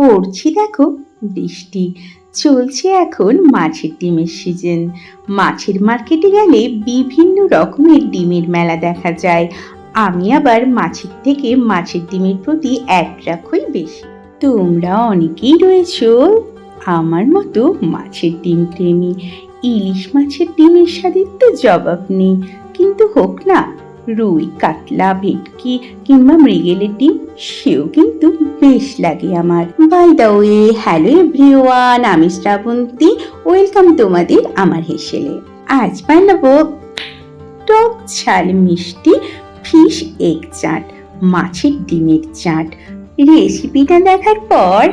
পড়ছি দেখো বৃষ্টি। চলছে এখন মাছের ডিমের সিজন মাছের মার্কেটে গেলে বিভিন্ন রকমের ডিমের মেলা দেখা যায়। আমি আবার মাছের থেকে মাছের ডিমের প্রতি অ্যাট্রাক্ট বেশি। তোমরা অনেকেই রয়েছো আমার মতো মাছের ডিম প্রেমী। ইলিশ মাছের ডিমের স্বাদের তো জবাব নেই। কিন্তু হোক না রুই, কাতলা, ভেটকি কিংবা মৃগেলের ডিম, সেও কিন্তু বেশ লাগে আমার। By the way hello everyone আমি শ্রাবন্তী। ওয়েলকাম তোমাদের আমার হেসেলে। আজ বানাবো টক ঝাল মিষ্টি ফিশ এগ চাট, মাছের ডিমের চাট। রেসিপিটা দেখার পর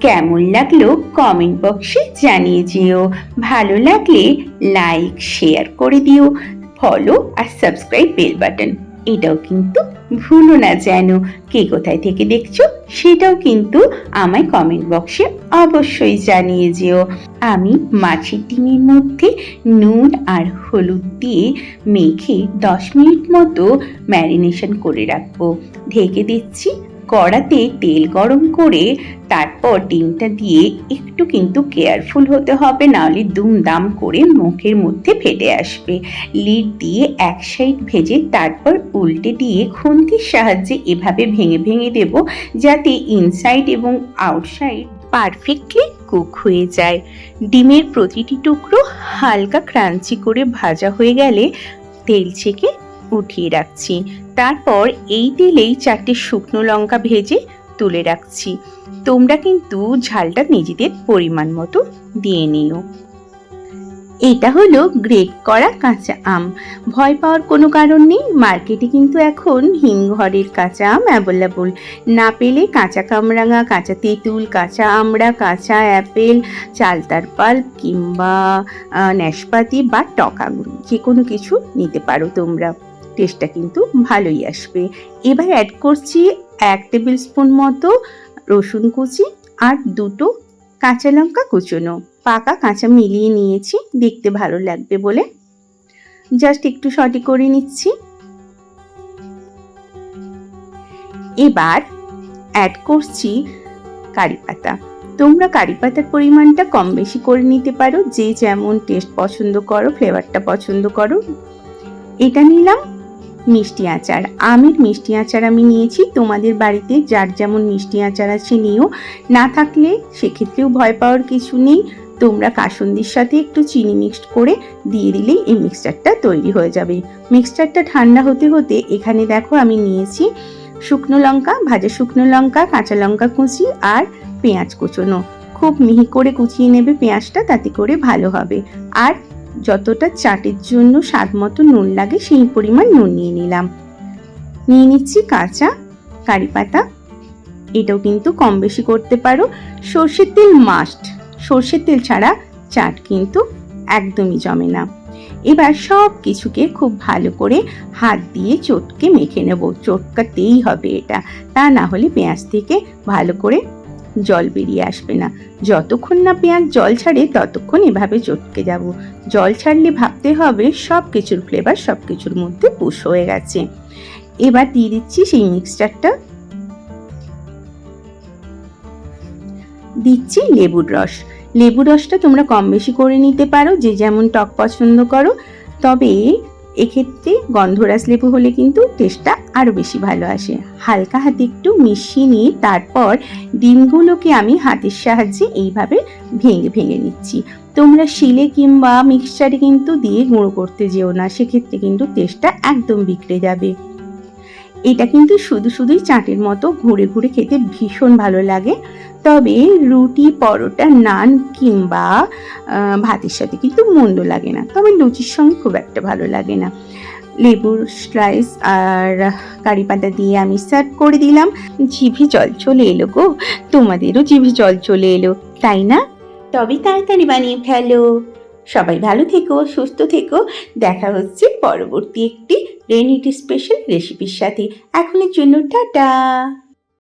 কেমন লাগল কমেন্ট বক্সে জানিয়ে যেও। ভালো লাগলে লাইক শেয়ার করে দিও। ফলো আর সাবস্ক্রাইব বেল বাটন এটাও কিন্তু ভুলো না যেন। কে কোথায় থেকে দেখছ সেটাও কিন্তু আমায় কমেন্ট বক্সে অবশ্যই জানিয়ে যেও। আমি মাছের ডিমের মধ্যে নুন আর হলুদ দিয়ে মেখে দশ মিনিট মতো ম্যারিনেশন করে রাখব। ঢেকে দিচ্ছি কড়াতে তেল গরম করে তারপর ডিমটা দিয়ে একটু কিন্তু কেয়ারফুল হতে হবে, নাহলে দুমদাম করে মুখের মধ্যে ফেটে আসবে। লিড দিয়ে এক সাইড ভেজে তারপর উল্টে দিয়ে খুন্তির সাহায্যে এভাবে ভেঙে ভেঙে দেব, যাতে ইনসাইড এবং আউটসাইড পারফেক্টলি কুক হয়ে যায়। ডিমের প্রতিটি টুকরো হালকা ক্রাঞ্চি করে ভাজা হয়ে গেলে তেল ছেঁকে উঠিয়ে রাখছি। তারপর এই তেলেই চারটে শুকনো লঙ্কা ভেজে তুলে রাখছি। তোমরা কিন্তু ঝালটা নিজেদের পরিমাণ মতো দিয়ে নিও। এটা হলো গ্রেট করা কাঁচা আম। ভয় পাওয়ার কোনো কারণ নেই। মার্কেটে কিন্তু এখন হিমঘরের কাঁচা আম অ্যাভেলেবল। না পেলে কাঁচা কামরাঙা কাঁচা তেঁতুল কাঁচা আমড়া কাঁচা অ্যাপেল চালতার পাল্প কিংবা আহ, নাশপাতি বা টক আঙুর যে কোনো কিছু নিতে পারো তোমরা। টেস্টটা কিন্তু ভালোই আসবে। এবার অ্যাড করছি এক টেবিল স্পুন মতো রসুন কুচি আর দুটো কাঁচা লঙ্কা কুচোনো। পাকা কাঁচা মিলিয়ে নিয়েছি, দেখতে ভালো লাগবে বলে। জাস্ট একটু সটি করে নিচ্ছি। এবার অ্যাড করছি কারি পাতা। তোমরা কারি পাতার পরিমাণটা কম বেশি করে নিতে পারো, যে যেমন টেস্ট পছন্দ করো ফ্লেভারটা পছন্দ করো। এটা নিলাম। মিষ্টি আচার। আমের মিষ্টি আচার আমি নিয়েছি। তোমাদের বাড়িতে যার যেমন মিষ্টি আচার আছে নিও। না থাকলে সেক্ষেত্রেও ভয় পাওয়ার কিছু নেই। তোমরা কাসুন্দির সাথে একটু চিনি মিক্সড করে দিয়ে দিলেই এই মিক্সচারটা তৈরি হয়ে যাবে। মিক্সচারটা ঠান্ডা হতে হতে এখানে দেখো আমি নিয়েছি শুকনো লঙ্কা, ভাজা শুকনো লঙ্কা, কাঁচা লঙ্কা কুচি আর পেঁয়াজ কুচোনো। খুব মিহি করে কুচিয়ে নেবে পেঁয়াজটা, তাতে করে ভালো হবে। আর যতটা চাটের জন্য স্বাদ মতো নুন লাগে সেই পরিমাণ নুন নিয়ে নিলাম। নিয়ে নিচ্ছি কাঁচা কারি পাতা। এটাও কিন্তু কম বেশি করতে পারো। সর্ষের তেল মাস্ট সর্ষের তেল ছাড়া চাট কিন্তু একদমই জমে না। এবার সব কিছুকে খুব ভালো করে হাত দিয়ে চটকে মেখে নেব। চটকাতেই হবে এটা। তা না হলে পেঁয়াজ থেকে ভালো করে জল বেরিয়ে আসবে না। যতক্ষণ না পেঁয়াজ জল ছাড়ে, ততক্ষণ এভাবে চটকে যাব। জল ছাড়লে ভাবতে হবে সব কিছুর ফ্লেভার সব কিছুর মধ্যে পুশ হয়ে গেছে। এবার দিয়ে দিচ্ছি সেই মিক্সচারটা দিচ্ছি লেবুর রস। লেবুর রসটা তোমরা কম বেশি করে নিতে পারো, যে যেমন টক পছন্দ করো। তবে এক্ষেত্রে গন্ধরাস লেবু হলে কিন্তু টেস্টটা আরও বেশি ভালো আসে। হালকা হাতে একটু মিশিয়ে নিয়ে তারপর ডিমগুলোকে আমি হাতের সাহায্যে এইভাবে ভেঙে ভেঙে নিচ্ছি। তোমরা শিলে কিংবা মিক্সচারে কিন্তু দিয়ে গুঁড়ো করতে যেও না, সেক্ষেত্রে কিন্তু টেস্টটা একদম বিগড়ে যাবে। এটা কিন্তু শুধু শুধুই চাটের মতো ঘুরে ঘুরে খেতে ভীষণ ভালো লাগে। তবে রুটি, পরোটা, নান কিংবা ভাতের সাথে কিন্তু মন্দ লাগে না। তবে লুচির সঙ্গে খুব একটা ভালো লাগে না। লেবুর স্লাইস আর কারি পাতা দিয়ে আমি সার্ভ করে দিলাম। জিভে জল চলে এলো গো। তোমাদেরও জিভে জল চলে এলো, তাই না? তবে তাড়াতাড়ি বানিয়ে ফেলো। সবাই ভালো থেকো, সুস্থ থেকো। দেখা হচ্ছে পরবর্তী একটি রেনিটি স্পেশাল রেসিপির সাথে এখনের জন্য টাটা!